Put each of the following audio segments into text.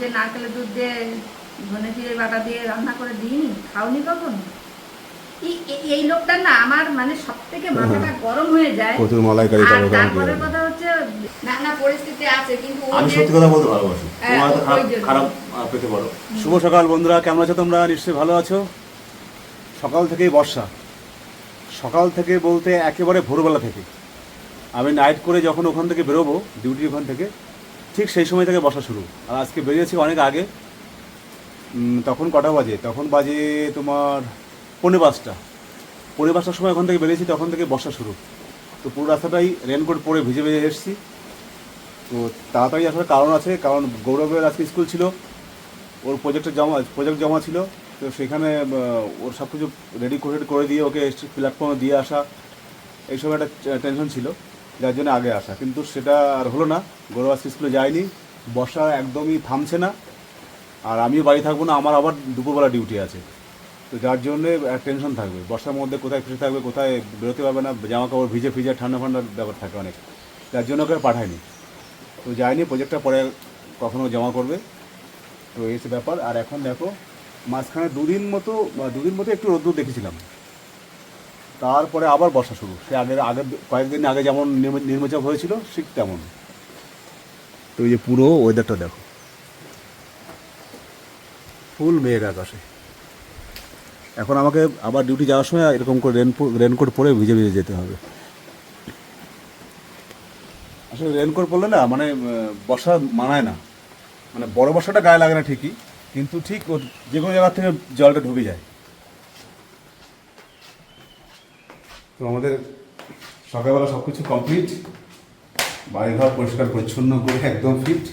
যে নারকেলের দুধ দিয়ে ধনে জিরে বাটা দিয়ে রান্না করে দিইনি খাওনি কখন? এই- লোকটা না আমার মানে সব থেকে মাথাটা গরম হয়ে যায়। প্রচুর মালাইকারি আর করো তারপরে কথা হচ্ছে নানা পরিস্থিতি আছে কিন্তু আমি সত্যি কথা বলতে ভালোবাসি। হ্যাঁ, তোমার হয়তো খারাপ খারাপ পেতে পারো। শুভ সকাল বন্ধুরা কেমন আছো তোমরা? নিশ্চয়ই ভালো আছো। সকাল থেকেই বর্ষা। সকাল থেকে বলতে একেবারে ভোরবেলা থেকে। আমি নাইট করে যখন ওখান থেকে বেরোবো ডিউটির ওখান থেকে ঠিক সেই সময় থেকে বর্ষা শুরু। আর আজকে বেরিয়েছি অনেক আগে। তখন কটা বাজে? তখন বাজে তোমার পৌনে পাঁচটা। পনেরো পাঁচটার সময় ওখান থেকে বেরিয়েছি, তখন থেকে বর্ষা শুরু। তো পুরো রাস্তাটাই রেনকোট পরে ভিজে ভিজে এসেছি। তো তাড়াতাড়ি আসার কারণ আছে, কারণ গৌরবের আজকে স্কুল ছিল, ওর প্রজেক্টের জমা প্রজেক্ট জমা ছিল। তো সেখানে ওর সব কিছু রেডি করে দিয়ে ওকে প্ল্যাটফর্মে দিয়ে আসা, এইসব একটা টেনশন ছিল। যার জন্য আগে আসা। কিন্তু সেটা আর হলো না। আজকে স্কুলে যায়নি। বর্ষা একদমই থামছে না। আর আমিও বাড়ি থাকব না, আমার আবার দুপুরবেলা ডিউটি আছে। তো যার জন্য টেনশন থাকবে। বর্ষার মধ্যে কোথায় ফেসে থাকবে, কোথায় বেরোতে পারবে না জামা কাপড় ভিজে ভিজে ঠান্ডা ঠান্ডার ব্যাপার থাকে অনেক। যার জন্য ওকে পাঠায়নি তো যায়নি প্রজেক্টটা পরে কখনো জমা করবে। তো এই ব্যাপার। আর এখন দেখো, মাঝখানে দুদিন মতো দুদিন মতো একটু রোদ্দুর দেখেছিলাম। তারপরে আবার বর্ষা শুরু। সে আগের আগের কয়েকদিন আগে যেমন নির্ম- নির্মচাপ হয়েছিল ঠিক তেমন। তো এই যে পুরো ওয়েদারটা দেখো। ফুল মেঘ আকাশে। এখন আমাকে আবার ডিউটি যাওয়ার সময় এরকম করে রেন রেনকোট পরে ভিজে ভিজে যেতে হবে। আসলে রেনকোট পরলে না মানে বর্ষা মানায় না। মানে বড় বর্ষাটা গায়ে লাগে না ঠিকই কিন্তু ঠিক যে কোনো জায়গার থেকে জলটা ঢুকে যায়। তো আমাদের সকালবেলা সব কিছু কমপ্লিট বাড়িঘর পরিষ্কার পরিচ্ছন্ন করে একদম ফিট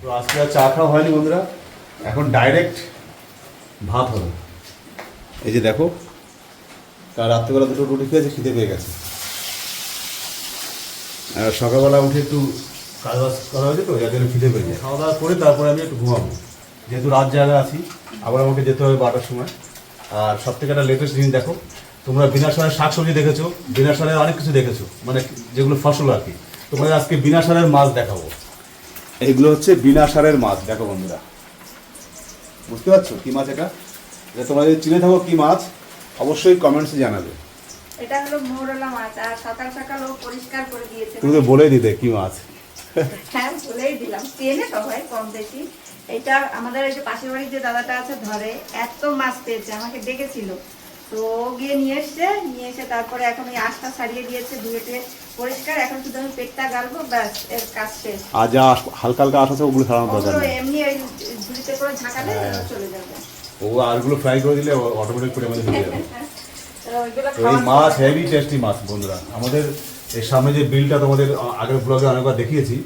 তো আজকে আর চা খাওয়া হয়নি বন্ধুরা। এখন ডাইরেক্ট ভাত হবে। এই যে দেখো, কাল রাত্রিবেলা দুটো রুটি খেয়েছে, খিদে পেয়ে গেছে। আর সকালবেলা উঠে একটু কাজ বাজ করা হয়েছে তো জন্য খিদে পেয়ে যায় খাওয়া দাওয়া করে তারপরে আমি একটু ঘুমাবো। যেহেতু রাত জায়গা আছি, আবার আমাকে যেতে হবে বারোটার সময়। আর সব থেকে একটা লেটেস্ট জিনিস দেখো তোমরা বিনা সারের শাক সবজি দেখেছ বিনা সারের অনেক কিছু দেখেছ মানে যেগুলো ফসল আর কি। তোমাদের আজকে বিনা সারের মাছ দেখাবো। এইগুলো হচ্ছে বিনা সারের মাছ দেখো বন্ধুরা। বুঝতে পারছ কি মাছ এটা? এটা তোমরা যদি চিনে থাকো কি মাছ অবশ্যই কমেন্টসে জানাবে। এটা হলো মৌরলা মাছ আর সকাল সকাল ও পরিষ্কার করে দিয়েছে। তুমি তো বলেই দিতে কি মাছ। হ্যাঁ বলেই দিলাম। চেনে সবাই কম বেশি। এটা আমাদের এই যে পাশের বাড়ির যে দাদাটা আছে ধরে এত মাছ পেয়েছে আমাকে ডেকেছিল। তো গিয়ে নিয়ে এসছে নিয়ে এসে তারপরে এখন ওই আশটা ছাড়িয়ে দিয়েছে ধুয়েটে পরিষ্কার। এখন শুধু আমি পেটটা গালবো ব্যাস এর কাজ শেষ। আর যা হালকা হালকা আশ আছে ওগুলো ছাড়ানোর দরকার এমনি ওই ঝুড়িতে করে ঝাঁকালে হ্যাঁ। চলে যাবে। ও আরগুলো ফ্রাই করে দিলে অটোমেটিক করে আমাদের হয়ে যাবে। এই মাছ হেভি টেস্টি মাছ বন্ধুরা। আমাদের এর সামনে যে বিলটা তোমাদের আগের ব্লগে অনেকবার দেখিয়েছি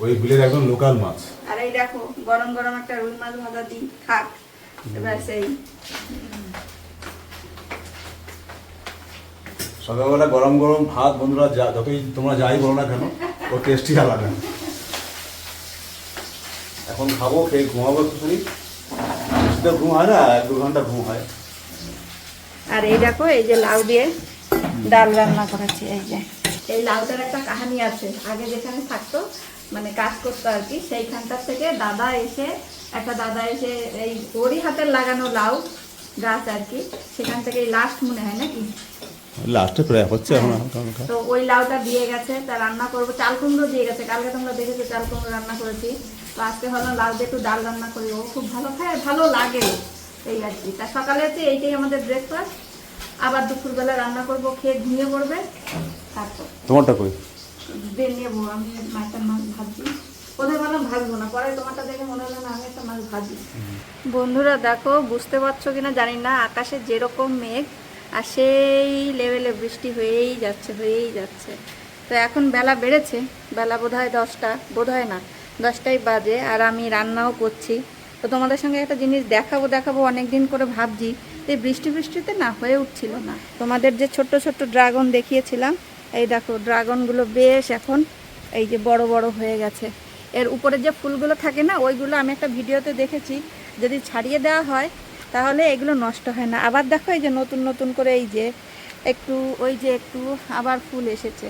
ওই বিলের একদম লোকাল মাছ। আর এই দেখো গরম গরম একটা রুই মাছ ভাজা দিই খাক। এবার সেই। সকালবেলা গরম গরম ভাত বন্ধুরা যা যতই তোমরা যাই বলো না কেন ও টেস্টি আলাদা এখন খাব খেয়ে ঘুমাবো একটুখানি। তো ঘুম হয় না এক দু ঘণ্টা ঘুম হয়। আর এই দেখো এই যে লাউ দিয়ে ডাল রান্না করেছি এই যে। এই লাউটার একটা কাহিনী আছে। আগে যেখানে থাকতো মানে কাজ করতো আর কি সেইখানটার থেকে দাদা এসে একটা দাদা এসে এই ওরই হাতের লাগানো লাউ গাছ আর কি সেখান থেকে লাস্ট মনে হয় নাকি? লাস্টে প্রায় হচ্ছে এখন। হালকা তো ওই লাউটা দিয়ে গেছে তা রান্না করব। চাল কুমড়ো দিয়ে গেছে। কালকে তোমরা দেখেছ চাল কুমড়ো রান্না করেছি। তো আজকে ভাবলাম লাউ দিয়ে একটু ডাল রান্না করি। ও খুব ভালো খায় আর ভালো লাগে এই আর কি। তা সকালে হচ্ছে এইটাই আমাদের ব্রেকফাস্ট আবার দুপুরবেলা রান্না করব খেয়ে ঘুমিয়ে পড়বে। তারপর। তোমারটা কই? দিয়ে নেব। আমি মাছটা মাছ ভাজি। কোথায় বললাম ভাজবো না? পরে তোমারটা দেখে মনে হলো না আমি একটা মাছ ভাজি। বন্ধুরা দেখো বুঝতে পারছ কিনা জানি না। আকাশে যেরকম মেঘ আর সেই লেভেলে বৃষ্টি হয়েই যাচ্ছে হয়েই যাচ্ছে। তো এখন বেলা বেড়েছে, বেলা বোধ হয় দশটা বোধ হয় না, দশটাই বাজে আর আমি রান্নাও করছি। তো তোমাদের সঙ্গে একটা জিনিস দেখাবো দেখাবো অনেক দিন করে ভাবছি, যে বৃষ্টি বৃষ্টিতে না হয়ে উঠছিল না। তোমাদের যে ছোট্ট ছোট্ট ড্রাগন দেখিয়েছিলাম, এই দেখো ড্রাগনগুলো বেশ এখন এই যে বড় বড় হয়ে গেছে। এর উপরে যে ফুলগুলো থাকে না, ওইগুলো আমি একটা ভিডিওতে দেখেছি, যদি ছাড়িয়ে দেওয়া হয় তাহলে এগুলো নষ্ট হয় না। আবার দেখো এই যে নতুন নতুন করে এই যে একটু, ওই যে একটু আবার ফুল এসেছে।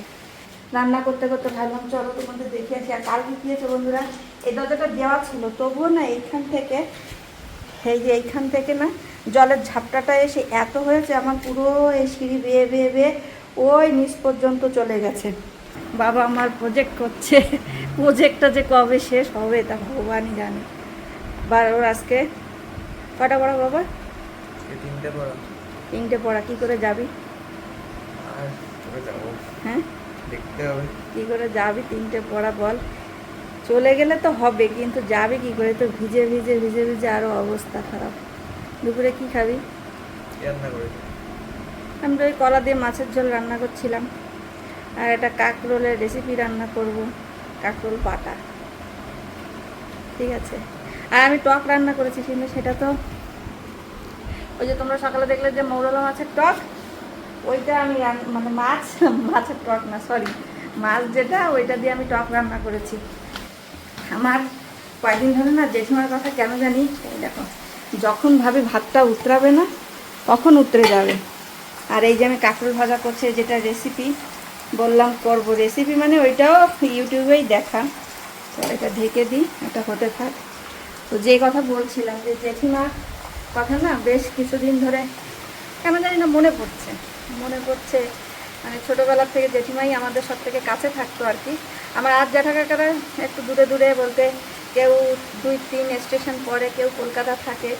রান্না করতে করতে ভাবলাম, চলো তোমাদের দেখে আসি। আর কালকে কী বন্ধুরা? এই দরজাটা দেওয়া ছিল, তবুও না এইখান থেকে, এই যে এইখান থেকে না জলের ঝাপটাটা এসে এত হয়েছে, আমার পুরো এই সিঁড়ি বেয়ে বেয়ে বেয়ে ওই নিচ পর্যন্ত চলে গেছে। বাবা আমার প্রজেক্ট করছে। প্রজেক্টটা যে কবে শেষ হবে তা ভগবানই জানে। বারোর আজকে কটা পড়া বাবা? তিনটে পড়া। তিনটে পড়া কী করে যাবি? হ্যাঁ? দেখতে হবে। কী করে যাবি? তিনটে পড়া বল। চলে গেলে তো হবে কিন্তু যাবে কি করে? তো ভিজে ভিজে ভিজে ভিজে আরও অবস্থা খারাপ। দুপুরে কি খাবি? রান্না আমি তো ওই কলা দিয়ে মাছের ঝোল রান্না করছিলাম। আর একটা কাকরোলের রেসিপি রান্না করব কাকরোল পাটা ঠিক আছে? আর আমি টক রান্না করেছি কিন্তু সেটা তো ওই যে তোমরা সকালে দেখলে যে মৌরলা মাছের টক, ওইটা আমি মানে মাছ, মাছের টক না সরি মাছ যেটা, ওইটা দিয়ে আমি টক রান্না করেছি। আমার কয়েকদিন ধরে না জেঠিমার কথা কেন জানি দেখো, যখন ভাবে ভাতটা উতরাবে না, তখন উতরে যাবে। আর এই যে আমি কাঁকরোল ভাজা করছে যেটা রেসিপি বললাম করব। রেসিপি মানে ওইটাও ইউটিউবেই দেখা। তো এটা ঢেকে দিই, এটা হতে থাক। তো যে কথা বলছিলাম যে জেঠিমার কথা না বেশ কিছুদিন ধরে কেন জানি না মনে পড়ছে। মনে পড়ছে মানে ছোটোবেলার থেকে জেঠিমাই আমাদের সব থেকে কাছে থাকতো আর কি। আমার আজ জ্যাঠা কাকারা একটু দূরে দূরে বলতে কেউ দুই তিন স্টেশন পরে, কেউ কলকাতা থাকে।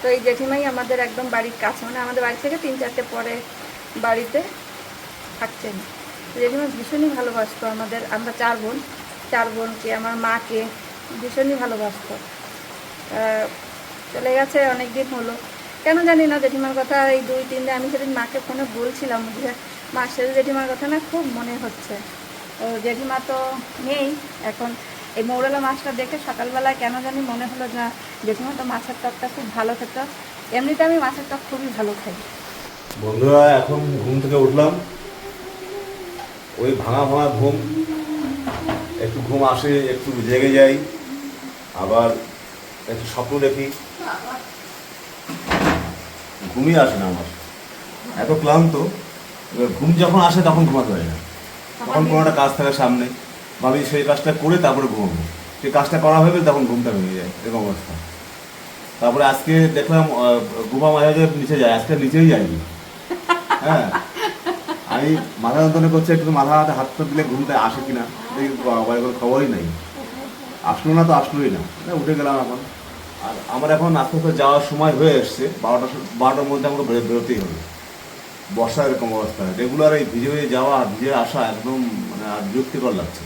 তো এই জেঠিমাই আমাদের একদম বাড়ির কাছে মানে আমাদের বাড়ি থেকে তিন চারটে পরে বাড়িতে থাকছেন জেঠিমা ভীষণই ভালোবাসতো আমাদের, আমরা চার বোন, চার বোনকে, আমার মাকে ভীষণই ভালোবাসতো। চলে গেছে অনেক দিন হলো। কেন জানি না, জেঠিমার কথা এই দুই, তিন দিন আমি সেদিন মাকে ফোনে বলছিলাম যে, মা, সে জেঠিমার কথা না খুব মনে হচ্ছে। তো জেঠিমা তো নেই এখন। এই মৌরলা মাছটা দেখে সকালবেলায় কেন জানি মনে হলো না জেঠিমা তো মাছের টকটা খুব ভালো খেত। এমনিতে আমি মাছের টক খুবই ভালো খাই। বন্ধুরা, এখন ঘুম থেকে উঠলাম। ওই ভাঙা ভাঙা ঘুম। একটু ঘুম আসে, একটু জেগে যাই। আবার একটু স্বপ্ন দেখি। ঘুমই আসে না আমার। এত ক্লান্ত ঘুম যখন আসে তখন ঘুমাতে পারি না। তখন কোনো একটা কাজ থাকে সামনে, ভাবি সেই কাজটা করে তারপরে ঘুমাবো। সেই কাজটা করা হয়ে গেলে তখন ঘুমটা ভেঙে যায়, এরকম অবস্থা। তারপরে আজকে দেখলাম গুফা মাঝে নিচে যায়, আজকে নিচেই যায়নি হ্যাঁ? আমি মাথা যন্ত্রণা করছে, একটু মাথা হাতে হাত দিলে ঘুমটা আসে কিনা খবরই নাই। আসলো না তো আসলোই না। উঠে গেলাম এখন। আর আমার এখন আস্তে আস্তে যাওয়ার সময় হয়ে এসছে। বারোটা বারোটার মধ্যে আমাকে বেরো- বেরোতেই হবে। বর্ষা এরকম অবস্থা। রেগুলার এই ভিজে ভিজে যাওয়া আর ভিজে আসা একদম মানে আর বিরক্তিকর লাগছে।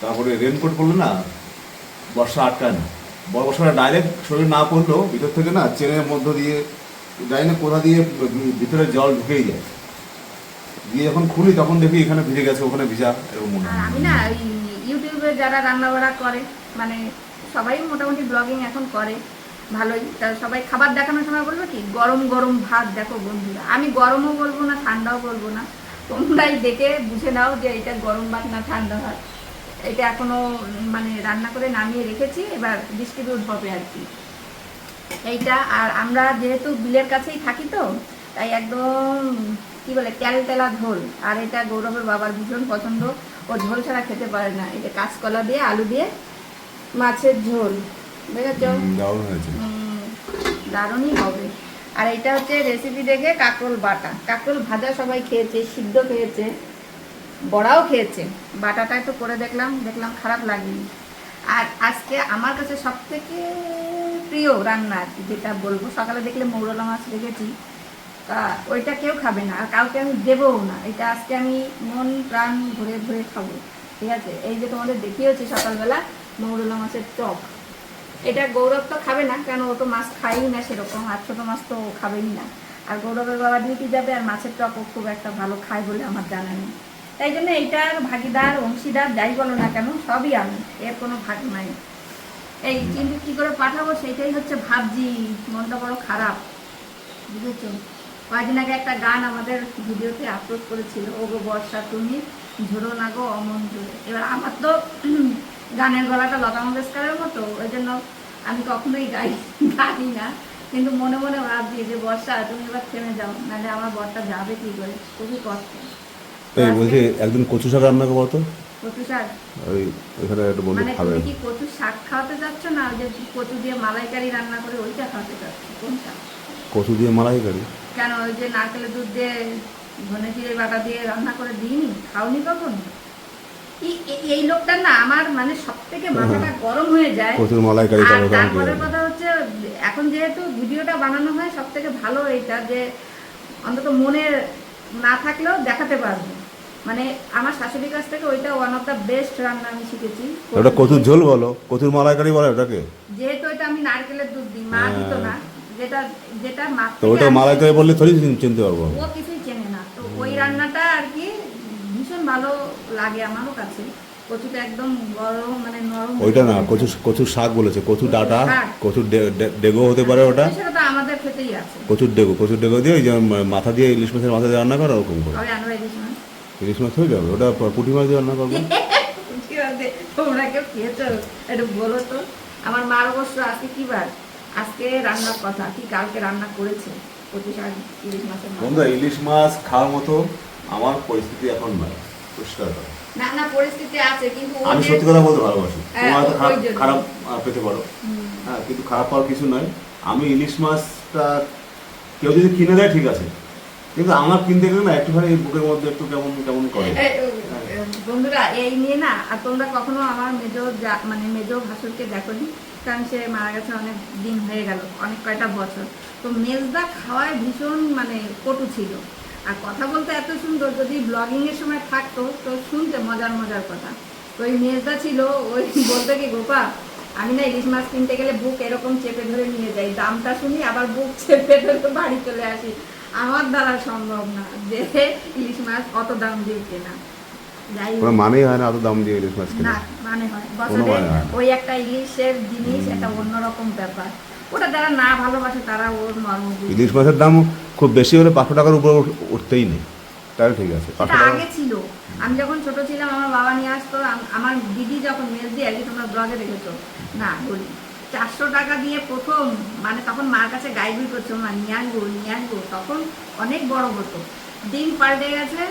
তারপরে রেনকোট পরলে না বর্ষা আটকায় না। বর্ষাটা ডাইরেক্ট শরীর না পড়লেও ভিতর থেকে না চেনের মধ্য দিয়ে, জানি না কোথা দিয়ে ভিতরে জল ঢুকেই যায়। দিয়ে যখন খুলি তখন দেখি এখানে ভিজে গেছে, ওখানে ভিজা, এরকম মনে হয়। আমি না ইউটিউবে যারা রান্না বাড়া করে মানে সবাই মোটামুটি ব্লগিং এখন করে, ভালোই। তা সবাই খাবার দেখানোর সময় বলবে কি, গরম গরম ভাত দেখো বন্ধুরা। আমি গরমও বলব না, ঠান্ডাও বলব না। তোমরাই দেখে বুঝে নাও যে এটা গরম ভাত না ঠান্ডা ভাত। এটা এখনও মানে রান্না করে নামিয়ে রেখেছি, এবার ডিস্ট্রিবিউট হবে আর কি। এইটা, আর আমরা যেহেতু বিলের কাছেই থাকি তো, তাই একদম, কি বলে তেল তেলা ঝোল আর এটা গৌরবের বাবার ভীষণ পছন্দ। ও ঝোল ছাড়া খেতে পারে না। এটা কাঁচকলা দিয়ে আলু দিয়ে মাছের ঝোল। বুঝেছ? দারুণ হয়েছে। দারুণই হবে। আর এটা হচ্ছে রেসিপি দেখে কাকরোল বাটা। কাকরোল ভাজা সবাই খেয়েছে সিদ্ধ খেয়েছে বড়াও খেয়েছে। বাটাটা একটু করে দেখলাম দেখলাম খারাপ লাগেনি। আর আজকে আমার কাছে সব থেকে প্রিয় রান্না আর কি যেটা বলব সকালে দেখলে মৌরলা মাছ রেখেছি। তা ওইটা কেউ খাবে না, আর কাউকে আমি দেবও না। এটা আজকে আমি মন প্রাণ ঘুরে ঘুরে খাব, ঠিক আছে? এই যে তোমাদের দেখিয়েছি সকালবেলা মৌরলা মাছের চপ। এটা গৌরব তো খাবে না, কেন ও তো মাছ খায়ই না সেরকম, আর ছোটো মাছ তো খাবেই না। আর গৌরবের বাবা ডিউটি যাবে, আর মাছের টক ও খুব একটা ভালো খায় বলে আমার জানা নেই। তাই জন্য এইটার ভাগিদার, অংশীদার, যাই বলো না কেন, সবই আমি, এর কোনো ভাগ নাই। এই কিন্তু কী করে পাঠাবো সেটাই হচ্ছে ভাবছি মনটা বড় খারাপ, বুঝেছ? কয়েকদিন আগে একটা গান আমাদের ভিডিওতে আপলোড করেছিল ও গো বর্ষা তুমি ঝোড়ো না গো অমন জোরে এবার আমার তো গানের গলাটা লতা মঙ্গেশকরের মতো ওই জন্য আমি কখনোই গাই গাই না। কিন্তু মনে মনে ভাবছি যে বর্ষা তুমি এবার থেমে যাও নাহলে আমার বরটা যাবে কী করে? খুবই কষ্ট। এই বলছি একদিন কচু শাক রান্না করব তো। কচু শাক? ওই ওইখানে একটা বন্ধু মানে খাবে। কি কচু শাক খাওয়াতে যাচ্ছ না যে কচু দিয়ে মালাইকারি রান্না করে ওইটা খাওয়াতে যাচ্ছ? কোনটা? কচু দিয়ে মালাই করি কেন ওই যে নারকেলের দুধ দিয়ে ধনে জিরে বাটা দিয়ে রান্না করে দিইনি? খাওনি কখন? এই- লোকটা না আমার মানে সব থেকে মাথাটা গরম হয়ে যায়। কচুর মালাই কারি আর কথা হচ্ছে এখন যেহেতু ভিডিওটা বানানো হয় সব থেকে ভালো এইটা যে অন্তত মনে না থাকলেও দেখাতে পারব। মানে আমার শাশুড়ির কাছ থেকে ওইটা ওয়ান অফ দ্য বেস্ট রান্না আমি শিখেছি। ওটা কচুর ঝোল বলো কচুর মালাই কারি বলে ওটাকে? যেহেতু এটা আমি নারকেলের দুধ দিই মা হ্যাঁ। দিত না। যেটা যেটা তো ওটা মালাই কারি বললে থরি চিনতে পারব। ও কিছুই চেনে না। তো ওই রান্নাটা আর কি ভীষণ ভালো লাগে আমারও কাছে। কচুটা একদম গরম মানে নরম ওইটা না কচু কচুর শাক বলেছে। ডাটা ডেগো হতে পারে ওটা। সেটা তো আমাদের খেতেই আছে। কচুর ডেগো কচুর ডেগো দিয়ে ওই যে মাথা দিয়ে ইলিশ মাছের মাথা দিয়ে রান্না করো ওরকম ইলিশ মাছ। হয়ে যাবে ওটা পুঁটি মাছ দিয়ে রান্না করব। তোমরা কেউ খেয়েছো? একটু বলো তো। আমার মার অবশ্য আজকে কি বার? আজকে রান্নার কথা কি কালকে রান্না করেছে? ইলিশ মাছের মাথা। ইলিশ মাছ খাওয়ার মতো আমার পরিস্থিতি এখন নয়। পরিষ্কার কথা। না না পরিস্থিতি আছে কিন্তু আমি সত্যি কথা বলতে ভালোবাসি। হ্যাঁ, তোমার হয়তো খারাপ খারাপ পেতে পারো। হ্যাঁ কিন্তু খারাপ পাওয়ার কিছু নয়। আমি ইলিশ মাছটা কেউ যদি কিনে দেয় ঠিক আছে। কিন্তু আমার কিনতে গেলে না একটুখানি বুকের মধ্যে একটু কেমন কেমন করে? বন্ধুরা, এই নিয়ে না, আর তোমরা কখনো আমার মেজো মানে মেজো ভাসুরকে দেখোনি? কারণ সে মারা গেছে অনেক দিন হয়ে গেল, অনেক কয়টা বছর। তো মেজদা খাওয়ায় ভীষণ মানে কটু ছিল। আর কথা বলতে এত সুন্দর, যদি ব্লগিং এর সময় থাকতো, তো শুনতে মজার মজার কথা। তো ওই মেজদা ছিল, ওই বলতে কি, গোপা, আমি না ইলিশ মাছ কিনতে গেলে বুক এরকম চেপে ধরে নিয়ে যাই। দামটা শুনি, আবার বুক চেপে ধরে বাড়ি চলে আসি। আমার দ্বারা সম্ভব না যে ইলিশ মাছ অত দাম দিয়ে কেনা। কোনো মানেই হয় না অত দাম দিয়ে ইলিশ মাছ কিনে মানে হয়। বছরে মানে। ওই একটা ইলিশের জিনিস একটা অন্যরকম ব্যাপার। ওটা যারা না ভালোবাসে তারা ওর মর্ম ইলিশ মাছের দাম খুব বেশি হলে পাঁচশো টাকার উপর উঠ- উঠতেই নেই। তাহলে ঠিক আছে আগে ছিল। আমি যখন ছোট ছিলাম আমার বাবা নিয়ে আসতো। আমার দিদি যখন মেল দিয়ে আগে তোমরা ব্লগে দেখেছ? না বলি চারশো টাকা দিয়ে প্রথম মানে তখন মার কাছে গাইবুই করছ মা নিয়ে আসব নিয়ে আসব তখন অনেক বড় হতো। দিন পাল্টে গেছে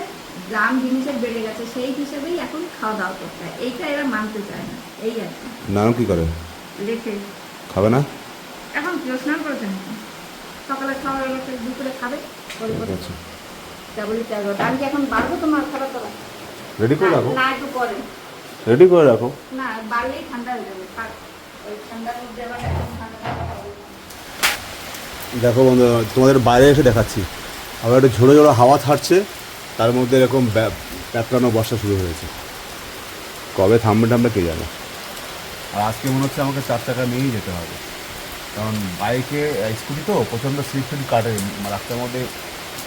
দাম জিনিসের বেড়ে গেছে সেই হিসেবেই এখন খাওয়া দাওয়া করতে হয়। এইটা এরা মানতে চায় না এই আর কি। নাম কি করে? রেখে খাবে না? এখন স্নান করেছে নাকি? সকালে খাওয়া গেছে দুপুরে খাবে আচ্ছা। আমি কি এখন বাড়বো তোমার খাবার দাবার? রেডি করে রাখো। না একটু পরে। রেডি করে রাখো। না বাড়লেই ঠান্ডা হয়ে যাবে। ওই ঠান্ডার মধ্যে আবার একদম ঠান্ডা ঠান্ডা দেখো বন্ধু তোমাদের বাইরে এসে দেখাচ্ছি। আবার একটু ঝোড়ো ঝোড়ো হাওয়া ছাড়ছে। তার মধ্যে এরকম প্যাঁচড়ানো বর্ষা শুরু হয়েছে। কবে থামবে টামবে কে জানে? আর আজকে মনে হচ্ছে আমাকে চার চাকা নিয়েই যেতে হবে। কারণ বাইকে স্কুটি তো প্রচণ্ড স্লিপ ফিল কাটে। রাস্তার মধ্যে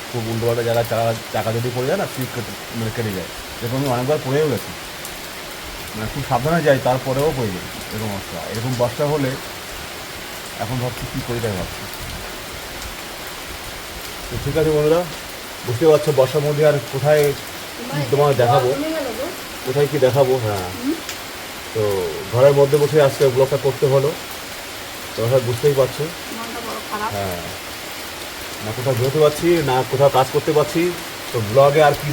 খুব উল্টোপাল্টা যারা চাকা চাকা যদি পড়ে যায় না স্লিপ কেটে মানে কেটে যায়। এরকম আমি অনেকবার পড়েও গেছি। মানে খুব সাবধানে যাই তারপরেও পড়ে যাই এরকম অবস্থা। এরকম বর্ষা হলে এখন ভাবছি কী করি তাই ভাবছি। তো ঠিক আছে বন্ধুরা বুঝতে পারছ বর্ষার মধ্যে আর কোথায় তোমার দেখাবো। কোথায় কি দেখাবো? হ্যাঁ। তো ঘরের মধ্যে বসে আজকে ব্লগটা করতে হলো। তোমরা বুঝতেই পারছ। হ্যাঁ। না কোথাও বেরোতে পারছি না কোথাও কাজ করতে পারছি। তো ব্লগে আর কি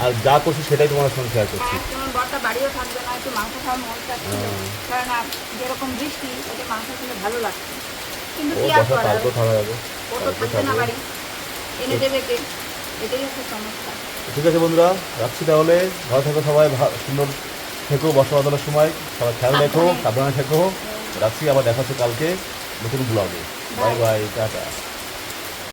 আর যা করছি সেটাই তোমার সঙ্গে শেয়ার করছি। হ্যাঁ, হ্যাঁ। আর কিন্তু ও কি আর বসা কালকেও থাকা যাবে। ও তো থাকবে না বাড়ি। এনে দেবে কে? এটাই হচ্ছে সমস্যা। ঠিক আছে বন্ধুরা রাখছি তাহলে। ভালো থেকো সবাই সুন্দর থেকো বর্ষা বাদলের সময়। সবাই খেয়াল রেখো সাবধানে থেকো। রাখছি আবার দেখা হচ্ছে কালকে নতুন ব্লগে বাই বাই টাটা।